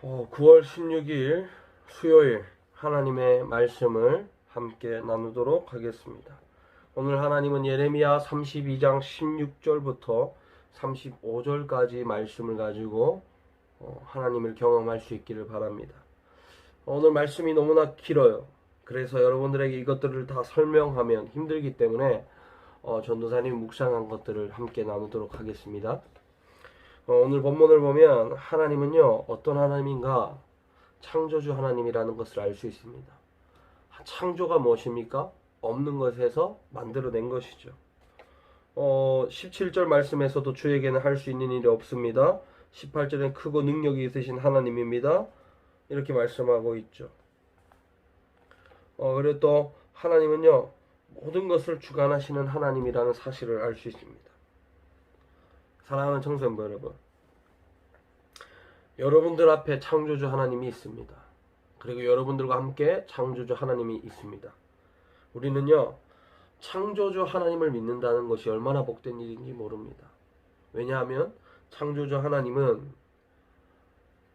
어, 9월 16일 수요일 하나님의 말씀을 함께 나누도록 하겠습니다. 오늘 하나님은 예레미야 32장 16절부터 35절까지 말씀을 가지고 어, 하나님을 경험할 수 있기를 바랍니다. 오늘 말씀이 너무나 길어요. 그래서 여러분들에게 이것들을 다 설명하면 힘들기 때문에 어, 전도사님 묵상한 것들을 함께 나누도록 하겠습니다. 어, 오늘 본문을 보면 하나님은요 어떤 하나님인가 창조주 하나님이라는 것을 알 수 있습니다. 창조가 무엇입니까? 없는 것에서 만들어낸 것이죠. 어, 17절 말씀에서도 주에게는 할 수 있는 일이 없습니다. 18절엔 크고 능력이 있으신 하나님입니다. 이렇게 말씀하고 있죠. 어, 그리고 또 하나님은요 모든 것을 주관하시는 하나님이라는 사실을 알 수 있습니다. 사랑하는 청소년부 여러분, 여러분들 앞에 창조주 하나님이 있습니다. 그리고 여러분들과 함께 창조주 하나님이 있습니다. 우리는요, 창조주 하나님을 믿는다는 것이 얼마나 복된 일인지 모릅니다. 왜냐하면 창조주 하나님은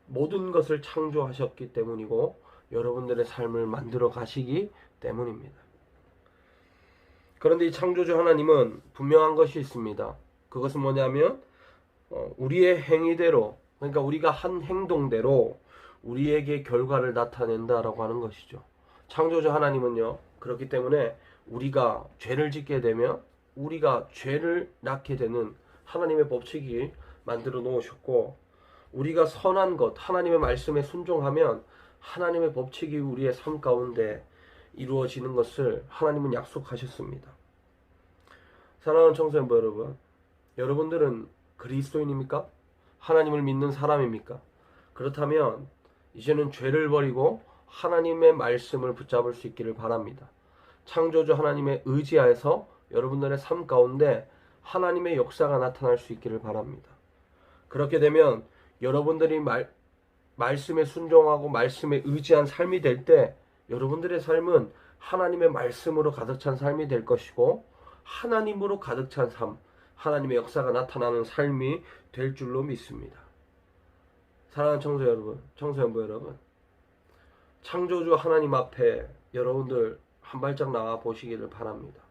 모든 것을 창조하셨기 때문이고 여러분들의 삶을 만들어 가시기 때문입니다. 그런데 이 창조주 하나님은 분명한 것이 있습니다. 그것은 뭐냐면 어, 우리의 행위대로 그러니까 우리가 한 행동대로 우리에게 결과를 나타낸다라고 하는 것이죠. 창조주 하나님은요. 그렇기 때문에 우리가 죄를 짓게 되면 우리가 죄를 낳게 되는 하나님의 법칙이 만들어 놓으셨고 우리가 선한 것 하나님의 말씀에 순종하면 하나님의 법칙이 우리의 삶 가운데 이루어지는 것을 하나님은 약속하셨습니다. 사랑하는 청소년부 여러분, 여러분들은 그리스도인입니까? 하나님을 믿는 사람입니까? 그렇다면 이제는 죄를 버리고 하나님의 말씀을 붙잡을 수 있기를 바랍니다. 창조주 하나님의 의지하에서 여러분들의 삶 가운데 하나님의 역사가 나타날 수 있기를 바랍니다. 그렇게 되면 여러분들이 말, 말씀에 순종하고 말씀에 의지한 삶이 될 때 여러분들의 삶은 하나님의 말씀으로 가득 찬 삶이 될 것이고 하나님으로 가득 찬 삶, 하나님의 역사가 나타나는 삶이 될 줄로 믿습니다. 사랑하는 청소 여러분, 청소년부 여러분, 창조주 하나님 앞에 여러분들 한 발짝 나와 보시기를 바랍니다.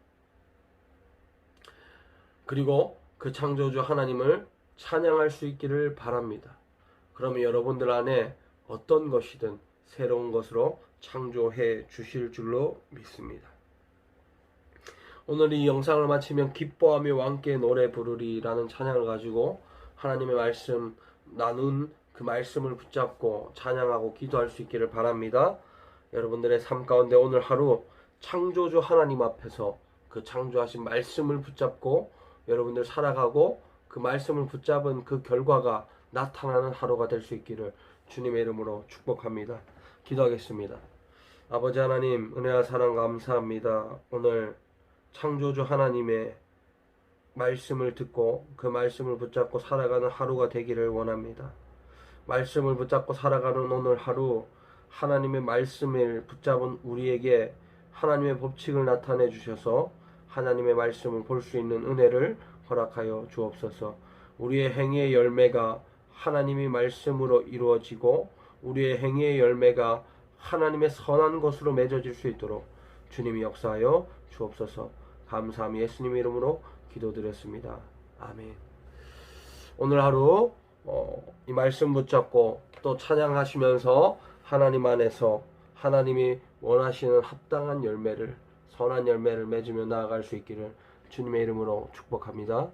그리고 그 창조주 하나님을 찬양할 수 있기를 바랍니다. 그러면 여러분들 안에 어떤 것이든 새로운 것으로 창조해 주실 줄로 믿습니다. 오늘 이 영상을 마치면 기뻐하며 왕께 노래 부르리라는 찬양을 가지고 하나님의 말씀 나눈 그 말씀을 붙잡고 찬양하고 기도할 수 있기를 바랍니다. 여러분들의 삶 가운데 오늘 하루 창조주 하나님 앞에서 그 창조하신 말씀을 붙잡고 여러분들 살아가고 그 말씀을 붙잡은 그 결과가 나타나는 하루가 될 수 있기를 주님의 이름으로 축복합니다. 기도하겠습니다. 아버지 하나님 은혜와 사랑 감사합니다. 오늘 창조주 하나님의 말씀을 듣고 그 말씀을 붙잡고 살아가는 하루가 되기를 원합니다. 말씀을 붙잡고 살아가는 오늘 하루 하나님의 말씀을 붙잡은 우리에게 하나님의 법칙을 나타내 주셔서 하나님의 말씀을 볼 수 있는 은혜를 허락하여 주옵소서. 우리의 행위의 열매가 하나님의 말씀으로 이루어지고 우리의 행위의 열매가 하나님의 선한 것으로 맺어질 수 있도록 주님이 역사하여 주옵소서. 감사함이 예수님 이름으로 기도드렸습니다. 아멘. 오늘 하루 어, 이 말씀 붙잡고 또 찬양하시면서 하나님 안에서 하나님이 원하시는 합당한 열매를 선한 열매를 맺으며 나아갈 수 있기를 주님의 이름으로 축복합니다.